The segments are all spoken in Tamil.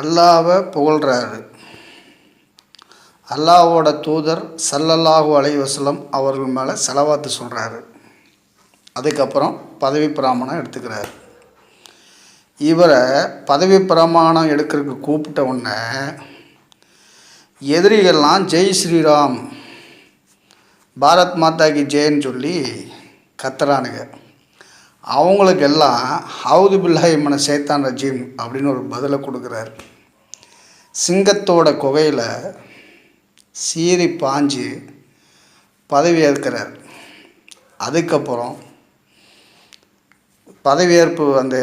அல்லாவை புகழ்கிறாரு அல்லாவோட தூதர் சல்லல்லாஹு அலைவசலம் அவர்கள் மேலே செலவாத்து சொல்கிறாரு அதுக்கப்புறம் பதவி பிராமணம் எடுத்துக்கிறார். இவரை பதவி பிரமாணம் எடுக்கிறதுக்கு கூப்பிட்ட உடனே எதிரிகள்லாம் ஜெய் ஸ்ரீராம் பாரத் மாதா கி ஜெயன்னு சொல்லி கத்துறானுங்க. அவங்களுக்கெல்லாம் ஹவுது பில்லாஹி மன சேத்தான் ரஜீம் அப்படின்னு ஒரு பதிலை கொடுக்குறாரு. சிங்கத்தோட குகையில் சீறி பாஞ்சு பதவியேற்கிறார். அதுக்கப்புறம் பதவியேற்பு அந்த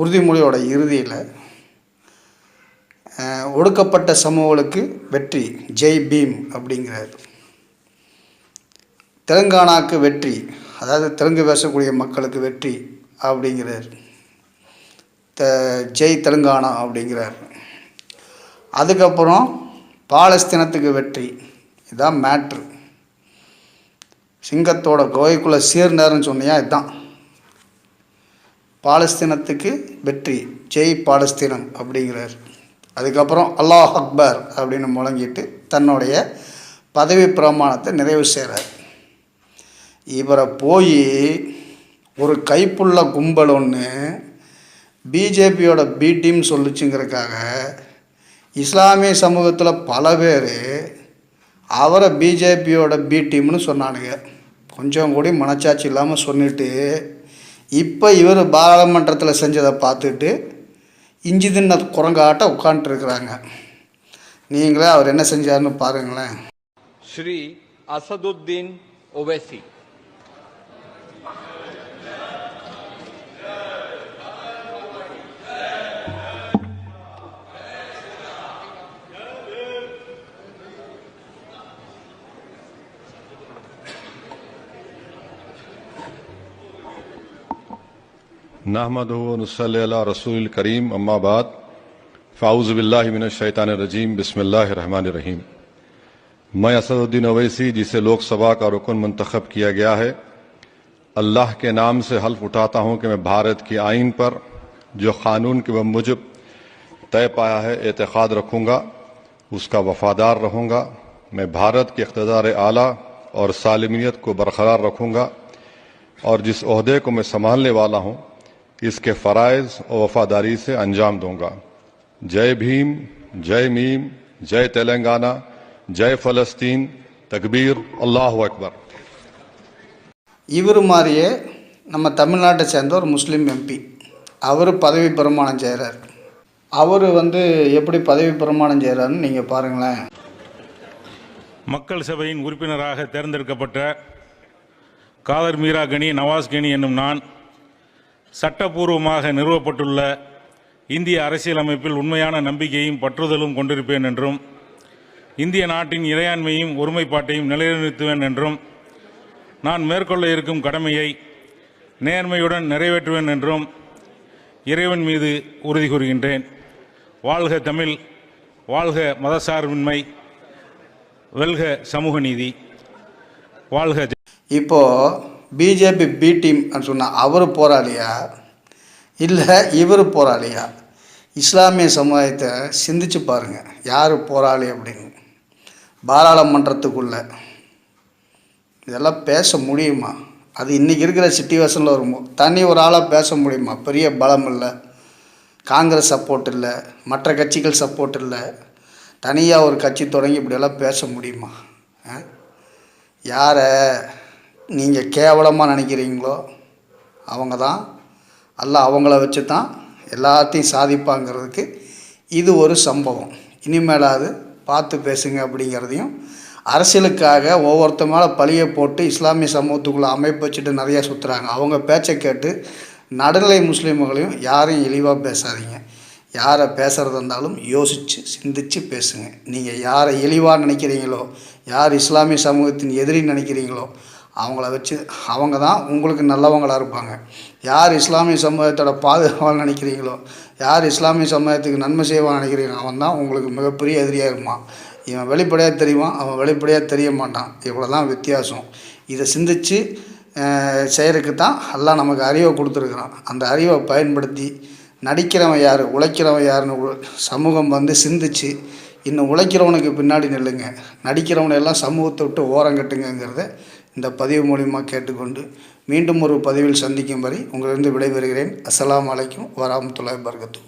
உறுதிமொழியோட இறுதியில் ஒடுக்கப்பட்ட சமூகங்களுக்கு வெற்றி ஜெய் பீம் அப்படிங்கிறார். தெலுங்கானாக்கு வெற்றி அதாவது தெலுங்கு பேசக்கூடிய மக்களுக்கு வெற்றி அப்படிங்கிறார். த ஜெய் தெலுங்கானா அப்படிங்கிறார். அதுக்கப்புறம் பாலஸ்தீனத்துக்கு வெற்றி. இதுதான் மேட்ரு சிங்கத்தோட கோவைக்குள்ளே சீர்னாருன்னு சொன்னியா இதுதான் பாலஸ்தீனத்துக்கு வெற்றி. ஜெய் பாலஸ்தீனம் அப்படிங்கிறார். அதுக்கப்புறம் அல்லாஹ் அக்பர் அப்படின்னு முழங்கிட்டு தன்னுடைய பதவி பிரமாணத்தை நிறைவு செய்கிறார் இவரை போய் ஒரு கைப்புள்ள கும்பல் ஒன்று பிஜேபியோட பி டீம் சொல்லுச்சுங்கிறதுக்காக இஸ்லாமிய சமூகத்தில் பல பேர் அவரை பிஜேபியோட பி டீம்னு சொன்னானுங்க. கொஞ்சம் கூடி மனச்சாட்சி இல்லாமல் சொல்லிட்டு இப்போ இவர் பாராளுமன்றத்தில் செஞ்சதை பார்த்துட்டு இஞ்சி தின்ன குரங்காட்ட உட்காந்துட்டுருக்குறாங்க நீங்களே அவர் என்ன செஞ்சாருன்னு பாருங்களேன். نحمد نصلی اللہ رسول الکریم اما بعد فاؤز باللہ من الشیطان الرجیم بسم اللہ الرحمن الرحیم میں اسد الدین اویسی، جسے لوک سبھا کا رکن منتخب کیا گیا ہے، اللہ کے نام سے حلف اٹھاتا ہوں کہ میں بھارت کی آئین پر، جو قانون کے مجب طے پایا ہے، اعتقاد رکھوں گا، اس کا وفادار رہوں گا، میں بھارت کے اقتدار اعلیٰ اور سالمیت کو برقرار رکھوں گا، اور جس عہدے کو میں سنبھالنے والا ہوں इसके फ़राइज़ और वफादारी से अंजाम दूंगा जय भीम जय मीम जय तेलंगाना जय फ़लस्तीन तकबीर अल्लाह अकबर இவர் மாதிரியே நம்ம தமிழ்நாட்டை சேர்ந்த ஒரு முஸ்லீம் எம்பி அவர் பதவி பிரமாணம் செய்கிறார் அவர் வந்து எப்படி பதவி பிரமாணம் செய்கிறாருன்னு நீங்கள் பாருங்களேன் மக்கள் சபையின் உறுப்பினராக தேர்ந்தெடுக்கப்பட்ட காதர் மீரா கனி நவாஸ் கனி என்னும் நான் சட்டப்பூர்வமாக நிறுவப்பட்டுள்ள இந்திய அரசியலமைப்பில் உண்மையான நம்பிக்கையும் பற்றுதலும் கொண்டிருப்பேன் என்றும் இந்திய நாட்டின் இறையாண்மையும் ஒருமைப்பாட்டையும் நிலைநிறுத்துவேன் என்றும் நான் மேற்கொள்ள இருக்கும் கடமையை நேர்மையுடன் நிறைவேற்றுவேன் என்றும் இறைவன் மீது உறுதி கூறுகின்றேன். வாழ்க தமிழ் வாழ்க மதசார்பின்மை வெல்க சமூக நீதி. வாழ்க இப்போ பிஜேபி பி டீம் சொன்னால் அவர் போராளியா? இல்லை இவர் போராளியா? இஸ்லாமிய சமுதாயத்தை சிந்திச்சு பாருங்கள் யார் போராளி அப்படின்னு. பாராளுமன்றத்துக்குள்ளே. இதெல்லாம் பேச முடியுமா? அது இன்றைக்கி இருக்கிற சிட்டிவேஷனில் வரும்போது தனி ஒரு ஆளாக பேச முடியுமா? பெரிய பலம் இல்லை. காங்கிரஸ் சப்போர்ட் இல்லை. மற்ற கட்சிகள் சப்போர்ட் இல்லை. தனியாக ஒரு கட்சி தொடங்கி இப்படியெல்லாம் பேச முடியுமா? ஆ? யாரை? நீங்கள் கேவலமாக நினைக்கிறீங்களோ அவங்க தான். எல்லாம் அவங்கள வச்சு தான் எல்லாத்தையும் சாதிப்பாங்கிறதுக்கு இது ஒரு சம்பவம். இனிமேலாவது பார்த்து பேசுங்க அப்படிங்கிறதையும் அரசியலுக்காக ஒவ்வொருத்த மேலே பழியை போட்டு இஸ்லாமிய சமூகத்துக்குள்ளே அமைப்பு வச்சுட்டு நிறையா சுற்றுறாங்க அவங்க பேச்சை கேட்டு நடுநிலை முஸ்லீம்களையும் யாரையும் இழிவாக பேசாதீங்க. யாரை பேசுகிறதா இருந்தாலும் யோசித்து சிந்திச்சு பேசுங்க. நீங்கள் யாரை இழிவாக நினைக்கிறீங்களோ யார் இஸ்லாமிய சமூகத்தின் எதிரி நினைக்கிறீங்களோ அவங்கள வச்சு அவங்க தான் உங்களுக்கு நல்லவங்களாக இருப்பாங்க. யார் இஸ்லாமிய சமூகத்தோட பாதுகாவல் நினைக்கிறீங்களோ யார் இஸ்லாமிய சமுதாயத்துக்கு நன்மை செய்வான் நினைக்கிறீங்களோ அவன் தான் உங்களுக்கு மிகப்பெரிய எதிரியாக இருப்பான். இவன் வெளிப்படையாக தெரியுவான் அவன் வெளிப்படையாக தெரிய மாட்டான். இவ்வளோ தான் வித்தியாசம். இதை சிந்திச்சு செய்கிறதுக்கு தான் எல்லாம் நமக்கு அறிவை கொடுத்துருக்குறான். அந்த அறிவை பயன்படுத்தி நடிக்கிறவன் யார் உழைக்கிறவன் யாருன்னு சமூகம் வந்து சிந்திச்சு இன்னும் உழைக்கிறவனுக்கு பின்னாடி நில்லுங்க. நடிக்கிறவனை எல்லாம் சமூகத்தை விட்டு ஓரங்கட்டுங்கிறத இந்த பதிவு மூலியமாக கேட்டுக்கொண்டு மீண்டும் ஒரு பதிவில் சந்திக்கும் வரை உங்களிடம் விடைபெறுகிறேன். அஸ்லாம் அலைக்கும் வரஹ்மத்துல்லாஹி பர்கத்து